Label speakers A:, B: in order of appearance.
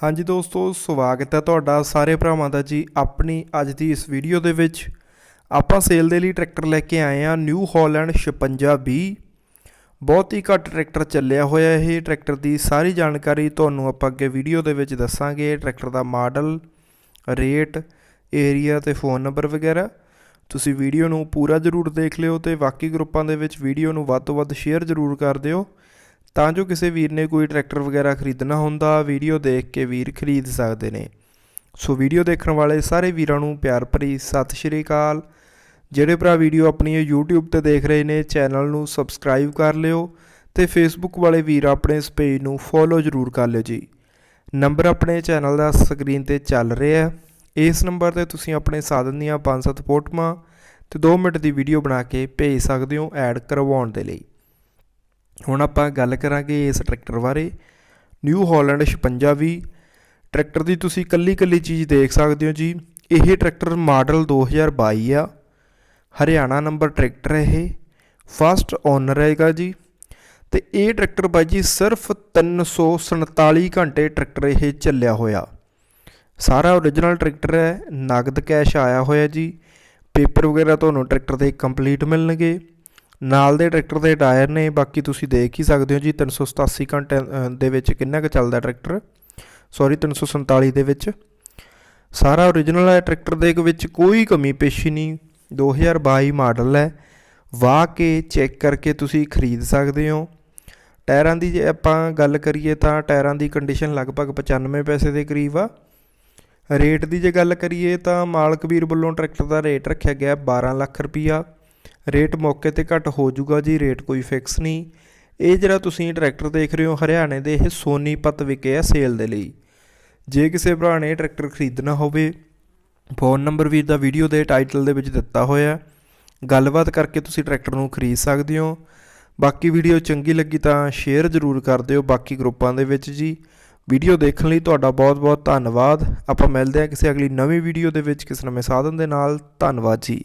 A: ਹਾਂਜੀ ਦੋਸਤੋ, ਸਵਾਗਤ ਹੈ ਤੁਹਾਡਾ ਸਾਰੇ ਭਰਾਵਾਂ ਦਾ ਜੀ ਆਪਣੀ ਅੱਜ ਦੀ ਇਸ ਵੀਡੀਓ ਦੇ ਵਿੱਚ। ਆਪਾਂ ਸੇਲ ਦੇ ਲਈ ਟਰੈਕਟਰ ਲੈ ਕੇ ਆਏ ਆ ਨਿਊ ਹਾਲੈਂਡ 5620 ਬਹੁਤ ਹੀ ਘੱਟ ਟਰੈਕਟਰ ਚੱਲਿਆ ਹੋਇਆ ਇਹ ਟਰੈਕਟਰ ਦੀ। ਸਾਰੀ ਜਾਣਕਾਰੀ ਤੁਹਾਨੂੰ ਆਪਾਂ ਅੱਗੇ ਵੀਡੀਓ ਦੇ ਵਿੱਚ ਦੱਸਾਂਗੇ। ਟਰੈਕਟਰ ਦਾ ਮਾਡਲ ਰੇਟ ਏਰੀਆ ਤੇ ਫੋਨ ਨੰਬਰ ਵਗੈਰਾ। ਤੁਸੀਂ ਵੀਡੀਓ ਨੂੰ ਪੂਰਾ ਜ਼ਰੂਰ ਦੇਖ ਲਿਓ ਤੇ ਬਾਕੀ ਗਰੁੱਪਾਂ ਦੇ ਵਿੱਚ ਵੀਡੀਓ ਨੂੰ ਵੱਧ ਤੋਂ ਵੱਧ ਸ਼ੇਅਰ ਜ਼ਰੂਰ ਕਰ ਦਿਓ। ਤਾਂ ਜੋ ਕਿਸੇ ਵੀਰ ਨੇ ਕੋਈ ਟਰੈਕਟਰ ਵਗੈਰਾ ਖਰੀਦਣਾ ਹੁੰਦਾ, ਵੀਡੀਓ ਦੇਖ ਕੇ ਵੀਰ ਖਰੀਦ ਸਕਦੇ ਨੇ। ਸੋ ਵੀਡੀਓ ਦੇਖਣ ਵਾਲੇ ਸਾਰੇ ਵੀਰਾਂ ਨੂੰ ਪਿਆਰ ਭਰੀ ਸਤਿ ਸ਼੍ਰੀ ਅਕਾਲ। ਜਿਹੜੇ ਭਰਾ ਵੀਡੀਓ ਆਪਣੀ ਇਹ YouTube ਤੇ ਦੇਖ ਰਹੇ ਨੇ, ਚੈਨਲ ਨੂੰ ਸਬਸਕ੍ਰਾਈਬ ਕਰ ਲਿਓ ਤੇ Facebook ਵਾਲੇ ਵੀਰ ਆਪਣੇ ਇਸ ਪੇਜ ਨੂੰ ਫੋਲੋ ਜ਼ਰੂਰ ਕਰ ਲਿਓ ਜੀ। ਨੰਬਰ ਆਪਣੇ ਚੈਨਲ ਦਾ ਸਕਰੀਨ ਤੇ ਚੱਲ ਰਿਹਾ ਹੈ। ਇਸ ਨੰਬਰ ਤੇ ਤੁਸੀਂ ਆਪਣੇ ਸਾਧਨ ਦੀਆਂ 5-7 ਫੋਟੋਆਂ ਤੇ 2 ਮਿੰਟ ਦੀ ਵੀਡੀਓ ਬਣਾ ਕੇ ਭੇਜ ਸਕਦੇ ਹੋ ਐਡ ਕਰਵਾਉਣ ਦੇ ਲਈ। ਹੁਣ ਆਪਾਂ ਗੱਲ ਕਰਾਂਗੇ ਇਸ ਟਰੈਕਟਰ ਬਾਰੇ। ਨਿਊ ਹਾਲੈਂਡ 5620 ਟਰੈਕਟਰ ਦੀ ਤੁਸੀਂ ਕੱਲੀ ਕੱਲੀ ਚੀਜ਼ ਦੇਖ ਸਕਦੇ ਹੋ ਜੀ। ਇਹ ਟਰੈਕਟਰ ਮਾਡਲ 2022 ਆ। ਹਰਿਆਣਾ ਨੰਬਰ ਟਰੈਕਟਰ ਹੈ ਇਹ। ਫਸਟ ਓਨਰ ਹੈਗਾ ਜੀ। ਤੇ ਇਹ ਟਰੈਕਟਰ ਬਾਈ ਜੀ ਸਿਰਫ 347 ਘੰਟੇ ਟਰੈਕਟਰ ਇਹ ਚੱਲਿਆ ਹੋਇਆ। ਸਾਰਾ ਓਰੀਜਨਲ ਟਰੈਕਟਰ ਹੈ। ਨਗਦ ਕੈਸ਼ ਆਇਆ ਹੋਇਆ ਜੀ। ਪੇਪਰ ਵਗੈਰਾ ਤੁਹਾਨੂੰ ਟਰੈਕਟਰ ਦੇ ਕੰਪਲੀਟ ਮਿਲਣਗੇ। ਨਾਲ ਦੇ ਟਰੈਕਟਰ ਦੇ ਟਾਇਰ ਨੇ, ਬਾਕੀ ਤੁਸੀਂ ਦੇਖ ਹੀ ਸਕਦੇ ਹੋ ਜੀ 387 ਘੰਟੇ ਦੇ ਵਿੱਚ ਕਿੰਨਾ ਕੁ ਚੱਲਦਾ ਟਰੈਕਟਰ। ਸੌਰੀ 347 ਦੇ ਵਿੱਚ। ਸਾਰਾ ਓਰੀਜਨਲ ਹੈ ਟਰੈਕਟਰ ਦੇ ਵਿੱਚ ਕੋਈ ਕਮੀ ਪੇਸ਼ੀ ਨਹੀਂ। 2022 ਮਾਡਲ ਹੈ। ਵਾਹ ਕੇ ਚੈੱਕ ਕਰਕੇ ਤੁਸੀਂ ਖਰੀਦ ਸਕਦੇ ਹੋ। ਟਾਇਰਾਂ ਦੀ ਜੇ ਆਪਾਂ ਗੱਲ ਕਰੀਏ ਤਾਂ ਟਾਇਰਾਂ ਦੀ ਕੰਡੀਸ਼ਨ ਲਗਭਗ 95 ਪੈਸੇ ਦੇ ਕਰੀਬ ਆ। ਰੇਟ ਦੀ ਜੇ ਗੱਲ ਕਰੀਏ ਤਾਂ ਮਾਲਕ ਵੀਰ ਵੱਲੋਂ ਟਰੈਕਟਰ ਦਾ ਰੇਟ ਰੱਖਿਆ ਗਿਆ 12 ਲੱਖ ਰੁਪਈਆ। ਰੇਟ ਮੌਕੇ ਤੇ ਘੱਟ ਹੋ ਜਾਊਗਾ ਜੀ, ਰੇਟ ਕੋਈ ਫਿਕਸ ਨਹੀਂ। ਇਹ ਜਿਹੜਾ ਤੁਸੀਂ ਟਰੈਕਟਰ ਦੇਖ ਰਹੇ ਹੋ ਹਰਿਆਣੇ ਦੇ, ਇਹ ਸੋਨੀਪਤ ਵਿਕੇ ਆ ਸੇਲ ਦੇ ਲਈ। ਜੇ ਕਿਸੇ ਭਰਾ ਨੇ ਟਰੈਕਟਰ ਖਰੀਦਣਾ ਹੋਵੇ, ਫੋਨ ਨੰਬਰ ਵੀਰ ਦਾ ਵੀਡੀਓ ਦੇ ਟਾਈਟਲ ਦੇ ਵਿੱਚ ਦਿੱਤਾ ਹੋਇਆ ਗੱਲਬਾਤ ਕਰਕੇ ਤੁਸੀਂ ਟਰੈਕਟਰ ਨੂੰ ਖਰੀਦ ਸਕਦੇ ਹੋ। ਬਾਕੀ ਵੀਡੀਓ ਚੰਗੀ ਲੱਗੀ ਤਾਂ ਸ਼ੇਅਰ ਜ਼ਰੂਰ ਕਰ ਦਿਓ ਬਾਕੀ ਗਰੁੱਪਾਂ ਦੇ ਵਿੱਚ ਜੀ। ਵੀਡੀਓ ਦੇਖਣ ਲਈ ਤੁਹਾਡਾ ਬਹੁਤ-ਬਹੁਤ ਧੰਨਵਾਦ। ਆਪਾਂ ਮਿਲਦੇ ਹਾਂ ਕਿਸੇ ਅਗਲੀ ਨਵੀਂ ਵੀਡੀਓ ਦੇ ਵਿੱਚ ਕਿਸੇ ਨਵੇਂ ਸਾਧਨ ਦੇ ਨਾਲ। ਧੰਨਵਾਦ ਜੀ।